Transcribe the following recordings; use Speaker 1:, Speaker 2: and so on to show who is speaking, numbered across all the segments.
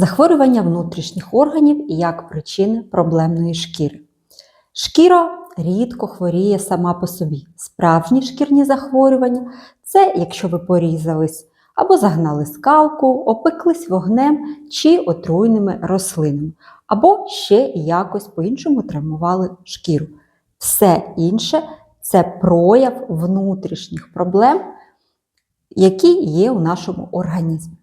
Speaker 1: Захворювання внутрішніх органів як причини проблемної шкіри. Шкіра рідко хворіє сама по собі. Справжні шкірні захворювання це якщо ви порізались або загнали скалку, опеклись вогнем чи отруйними рослинами, або ще якось по-іншому травмували шкіру. Все інше це прояв внутрішніх проблем, які є у нашому організмі.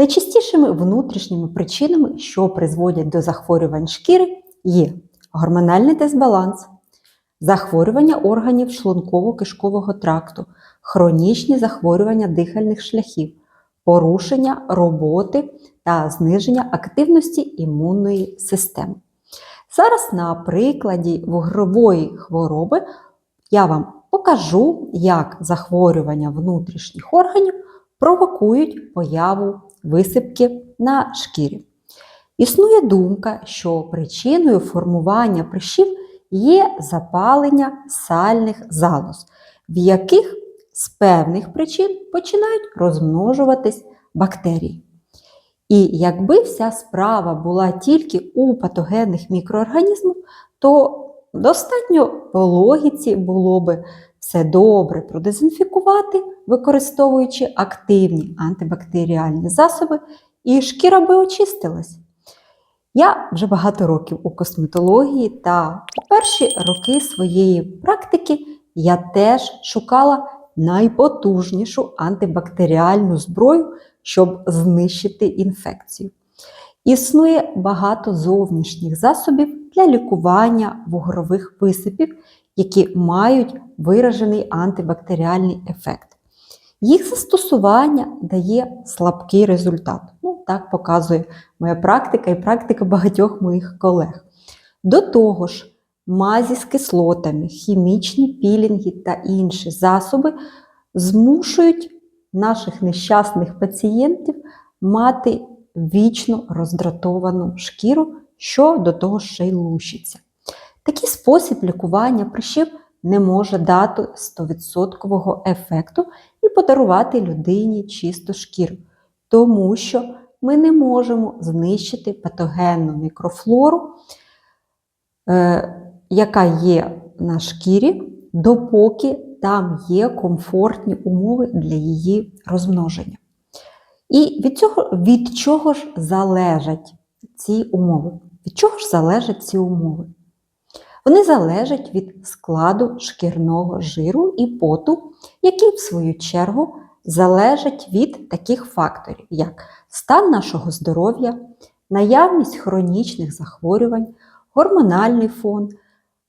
Speaker 1: Найчастішими внутрішніми причинами, що призводять до захворювань шкіри, є гормональний дисбаланс, захворювання органів шлунково-кишкового тракту, хронічні захворювання дихальних шляхів, порушення роботи та зниження активності імунної системи. Зараз на прикладі вугрової хвороби я вам покажу, як захворювання внутрішніх органів провокують появу висипки на шкірі. Існує думка, що причиною формування прищів є запалення сальних залоз, в яких з певних причин починають розмножуватись бактерії. І якби вся справа була тільки у патогенних мікроорганізмах, то достатньо по логіці було би все добре продезінфікувати, використовуючи активні антибактеріальні засоби, і шкіра би очистилась. Я вже багато років у косметології, та у перші роки своєї практики я теж шукала найпотужнішу антибактеріальну зброю, щоб знищити інфекцію. Існує багато зовнішніх засобів для лікування вугрових висипів, які мають виражений антибактеріальний ефект. Їх застосування дає слабкий результат. Ну, так показує моя практика і практика багатьох моїх колег. До того ж, мазі з кислотами, хімічні пілінги та інші засоби змушують наших нещасних пацієнтів мати вічно роздратовану шкіру, що до того ще й лущиться. Такий спосіб лікування прищів не може дати 100% ефекту і подарувати людині чисту шкіру, тому що ми не можемо знищити патогенну мікрофлору, е, яка є на шкірі, допоки там є комфортні умови для її розмноження. І від цього, від чого ж залежать ці умови? Від чого ж залежать ці умови? Вони залежать від складу шкірного жиру і поту, який, в свою чергу, залежать від таких факторів, як стан нашого здоров'я, наявність хронічних захворювань, гормональний фон,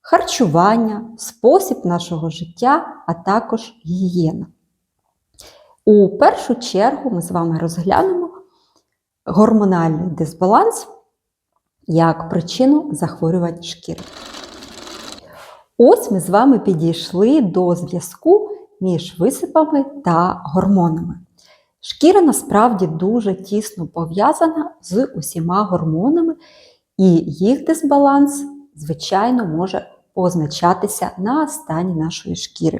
Speaker 1: харчування, спосіб нашого життя, а також гігієна. У першу чергу ми з вами розглянемо гормональний дисбаланс як причину захворювань шкіри. Ось ми з вами підійшли до зв'язку між висипами та гормонами. Шкіра насправді дуже тісно пов'язана з усіма гормонами, і їх дисбаланс, звичайно, може позначатися на стані нашої шкіри.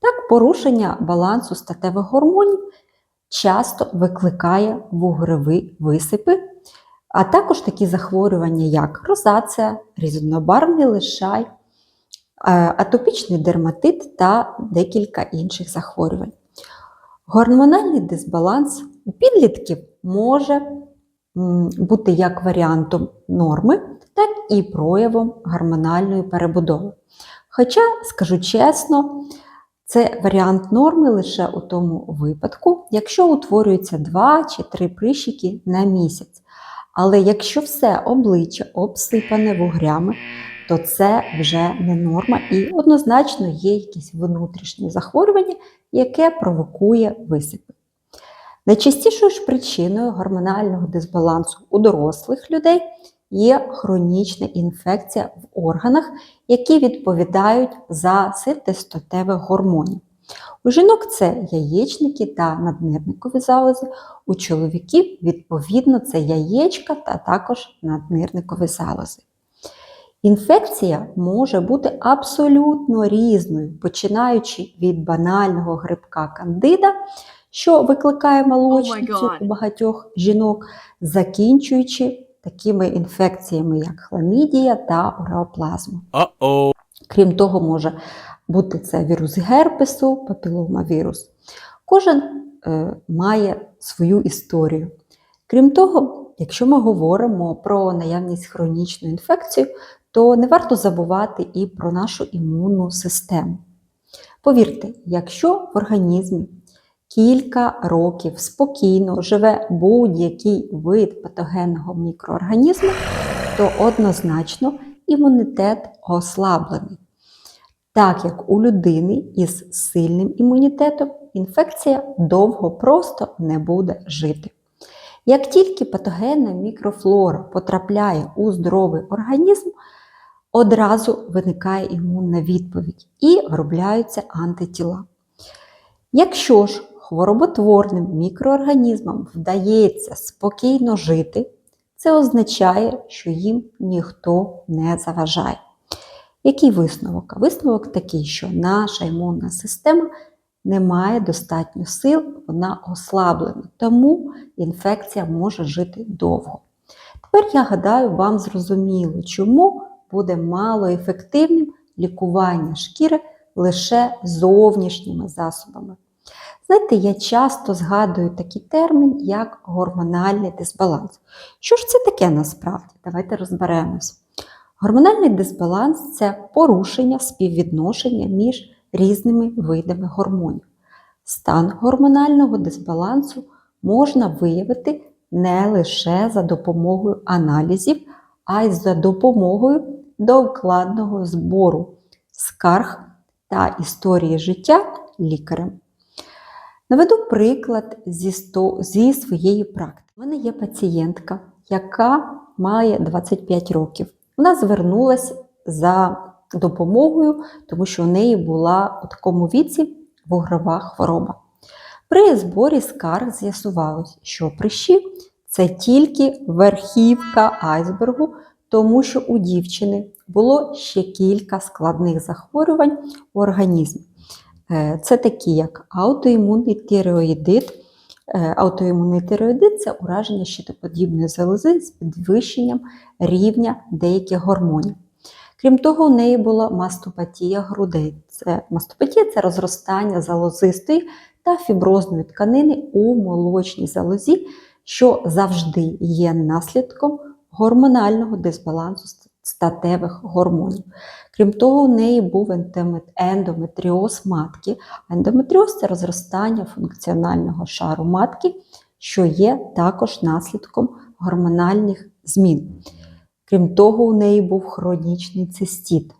Speaker 1: Так, порушення балансу статевих гормонів часто викликає вугрові висипи, а також такі захворювання, як розація, різнобарвний лишай, атопічний дерматит та декілька інших захворювань. Гормональний дисбаланс у підлітків може бути як варіантом норми, так і проявом гормональної перебудови. Хоча, скажу чесно, це варіант норми лише у тому випадку, якщо утворюється 2 чи 3 прищики на місяць. Але якщо все обличчя обсипане вугрями, то це вже не норма і однозначно є якесь внутрішнє захворювання, яке провокує висипи. Найчастішою ж причиною гормонального дисбалансу у дорослих людей є хронічна інфекція в органах, які відповідають за синтез гормонів. У жінок це яєчники та наднирникові залози, у чоловіків, відповідно, це яєчка та також наднирникові залози. Інфекція може бути абсолютно різною, починаючи від банального грибка кандида, що викликає молочницю
Speaker 2: God.
Speaker 1: у багатьох жінок, закінчуючи такими інфекціями, як хламідія та уреоплазма.
Speaker 3: Uh-oh.
Speaker 1: Крім того, може бути це вірус герпесу, папіломавірус. Кожен е, має свою історію. Крім того, якщо ми говоримо про наявність хронічної інфекції, то не варто забувати і про нашу імунну систему. Повірте, якщо в організмі кілька років спокійно живе будь-який вид патогенного мікроорганізму, то однозначно імунітет ослаблений. Так як у людини із сильним імунітетом інфекція довго просто не буде жити. Як тільки патогенна мікрофлора потрапляє у здоровий організм, одразу виникає імунна відповідь і виробляються антитіла. Якщо ж хвороботворним мікроорганізмам вдається спокійно жити, це означає, що їм ніхто не заважає. Який висновок? Висновок такий, що наша імунна система не має достатньо сил, вона ослаблена, тому інфекція може жити довго. Тепер я гадаю, вам зрозуміло, чому буде малоефективним лікування шкіри лише зовнішніми засобами. Знаєте, я часто згадую такий термін, як гормональний дисбаланс. Що ж це таке насправді? Давайте розберемось. Гормональний дисбаланс це порушення співвідношення між різними видами гормонів. Стан гормонального дисбалансу можна виявити не лише за допомогою аналізів, а й за допомогою довкладного збору скарг та історії життя лікарем. Наведу приклад зі, сто, зі своєї практики. У мене є пацієнтка, яка має 25 років. Вона звернулася за допомогою, тому що у неї була у такому віці вугрова хвороба. При зборі скарг з'ясувалось, що прищі це тільки верхівка айсбергу, тому що у дівчини було ще кілька складних захворювань у організмі. Е, Це такі, як аутоімунний тиреоїдит. Е, Аутоімунний тиреоїдит це ураження щитоподібної залози з підвищенням рівня деяких гормонів. Крім того, у неї була мастопатія грудей. Це, мастопатія це розростання залозистої та фіброзної тканини у молочній залозі, що завжди є наслідком гормонального дисбалансу статевих гормонів. Крім того, у неї був ендометріоз матки. Ендометріоз це розростання функціонального шару матки, що є також наслідком гормональних змін. Крім того, у неї був хронічний цистіт.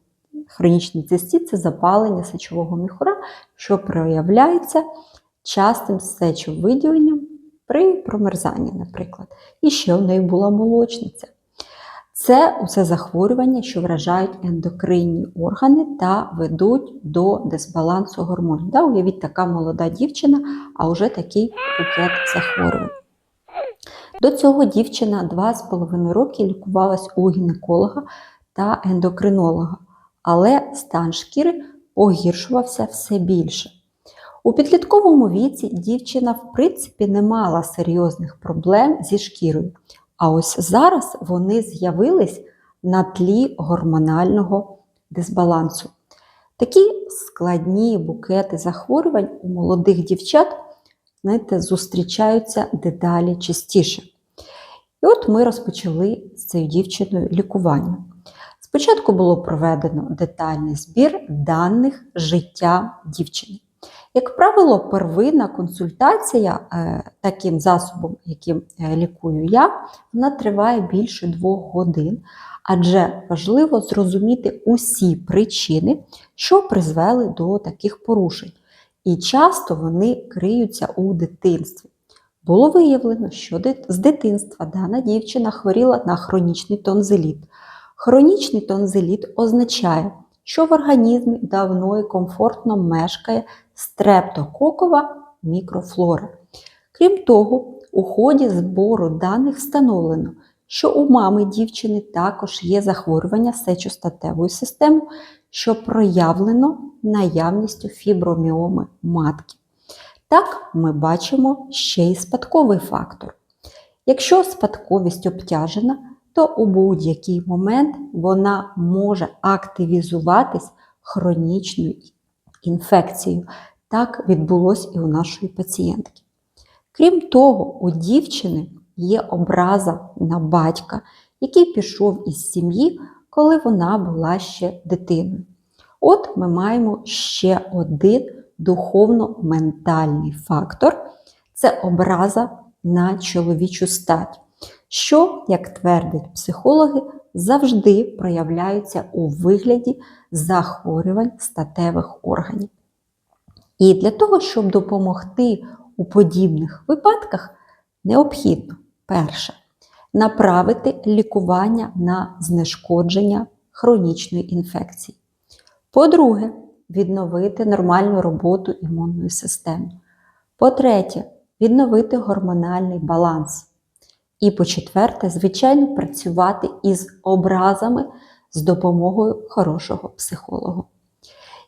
Speaker 1: Хронічний цистіт це запалення сечового міхура, що проявляється частим сечовиділенням при промерзанні, наприклад. І ще у неї була молочниця. Це усе захворювання, що вражають ендокринні органи та ведуть до дисбалансу гормонів. Да, уявіть, така молода дівчина, а вже такий букет захворювань. До цього дівчина 2,5 роки лікувалась у гінеколога та ендокринолога, але стан шкіри погіршувався все більше. У підлітковому віці дівчина, в принципі, не мала серйозних проблем зі шкірою. А ось зараз вони з'явились на тлі гормонального дисбалансу. Такі складні букети захворювань у молодих дівчат знаєте, зустрічаються дедалі частіше. І от ми розпочали з цією дівчиною лікування. Спочатку було проведено детальний збір даних життя дівчини. Як правило, первинна консультація е, таким засобом, яким е, лікую я, вона триває більше двох годин, адже важливо зрозуміти усі причини, що призвели до таких порушень. І часто вони криються у дитинстві. Було виявлено, що з дитинства дана дівчина хворіла на хронічний тонзиліт. Хронічний тонзиліт означає, що в організмі давно і комфортно мешкає стрептококова мікрофлора. Крім того, у ході збору даних встановлено, що у мами дівчини також є захворювання сечостатевої системи, що проявлено наявністю фіброміоми матки. Так, ми бачимо ще й спадковий фактор. Якщо спадковість обтяжена, то у будь-який момент вона може активізуватись хронічною інфекцією. Так відбулося і у нашої пацієнтки. Крім того, у дівчини є образа на батька, який пішов із сім'ї, коли вона була ще дитиною. От ми маємо ще один духовно-ментальний фактор це образа на чоловічу стать, що, як твердять психологи, завжди проявляються у вигляді захворювань статевих органів. І для того, щоб допомогти у подібних випадках, необхідно перше направити лікування на знешкодження хронічної інфекції. По-друге, відновити нормальну роботу імунної системи. По-третє, відновити гормональний баланс. І по-четверте, звичайно, працювати із образами з допомогою хорошого психолога.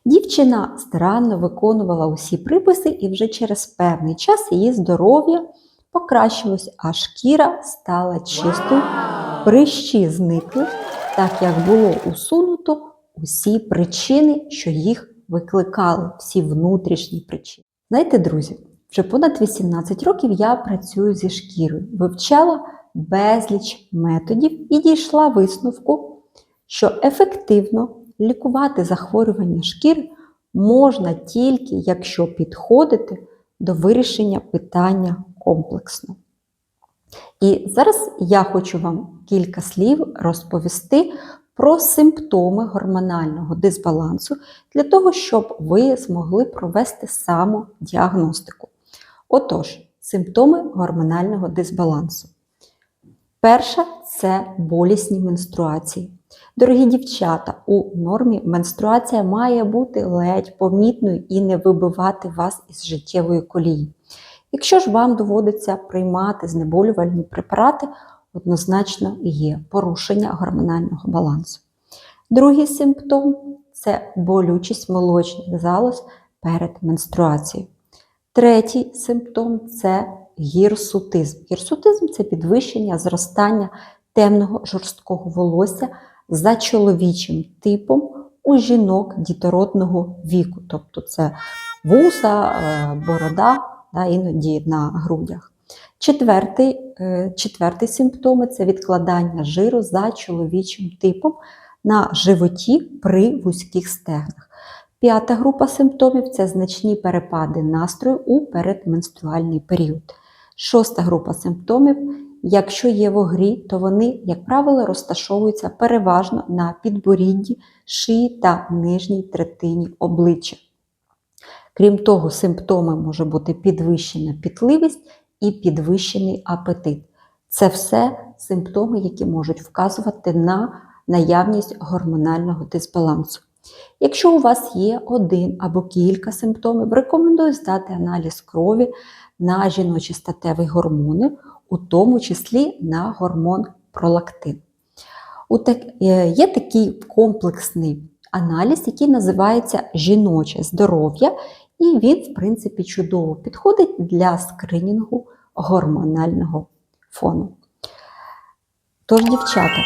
Speaker 1: Дівчина старанно виконувала усі приписи, і вже через певний час її здоров'я покращилось, а шкіра стала чистою, прищі зникли, так як було усунуто усі причини, що їх викликали, всі внутрішні причини. Знаєте, друзі, вже понад 18 років я працюю зі шкірою, вивчала безліч методів і дійшла висновку, що ефективно лікувати захворювання шкіри можна тільки, якщо підходити до вирішення питання комплексно. І зараз я хочу вам кілька слів розповісти про симптоми гормонального дисбалансу для того, щоб ви змогли провести самодіагностику. Отож, симптоми гормонального дисбалансу. Перша це болісні менструації. Дорогі дівчата, у нормі менструація має бути ледь помітною і не вибивати вас із життєвої колії. Якщо ж вам доводиться приймати знеболювальні препарати, однозначно є порушення гормонального балансу. Другий симптом це болючість молочних залоз перед менструацією. Третій симптом це гірсутизм. Гірсутизм це підвищення зростання темного жорсткого волосся за чоловічим типом у жінок дітородного віку. Тобто це вуса, е, борода, да, іноді на грудях. Четвертий, е, четвертий симптом це відкладання жиру за чоловічим типом на животі при вузьких стегнах. П'ята група симптомів це значні перепади настрою у передменструальний період. Шоста група симптомів Якщо є в огрі, то вони, як правило, розташовуються переважно на підборідді, шиї та нижній третині обличчя. Крім того, симптоми може бути підвищена пітливість і підвищений апетит. Це все симптоми, які можуть вказувати на наявність гормонального дисбалансу. Якщо у вас є один або кілька симптомів, рекомендую здати аналіз крові на жіночі статеві гормони у тому числі на гормон пролактин. Е, є такий комплексний аналіз, який називається жіноче здоров'я, і він, в принципі, чудово підходить для скринінгу гормонального фону. Тож, дівчата,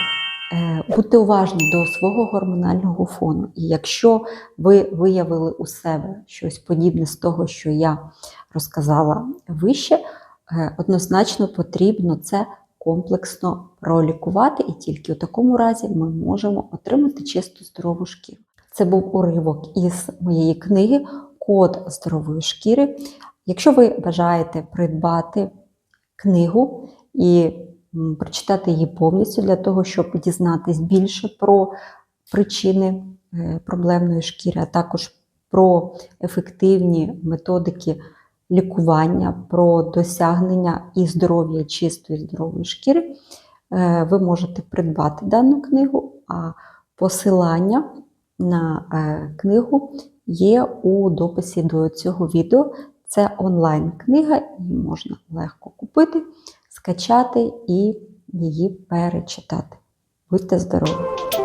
Speaker 1: е, будьте уважні до свого гормонального фону. І якщо ви виявили у себе щось подібне з того, що я розказала вище, Е, однозначно потрібно це комплексно пролікувати, і тільки у такому разі ми можемо отримати чисту здорову шкіру. Це був уривок із моєї книги Код здорової шкіри. Якщо ви бажаєте придбати книгу і прочитати її повністю для того, щоб дізнатись більше про причини е, проблемної шкіри, а також про ефективні методики лікування, про досягнення і здоров'я чистої здорової шкіри, е, ви можете придбати дану книгу, а посилання на е, книгу є у дописі до цього відео. Це онлайн-книга, її можна легко купити, скачати і її перечитати. Будьте здорові!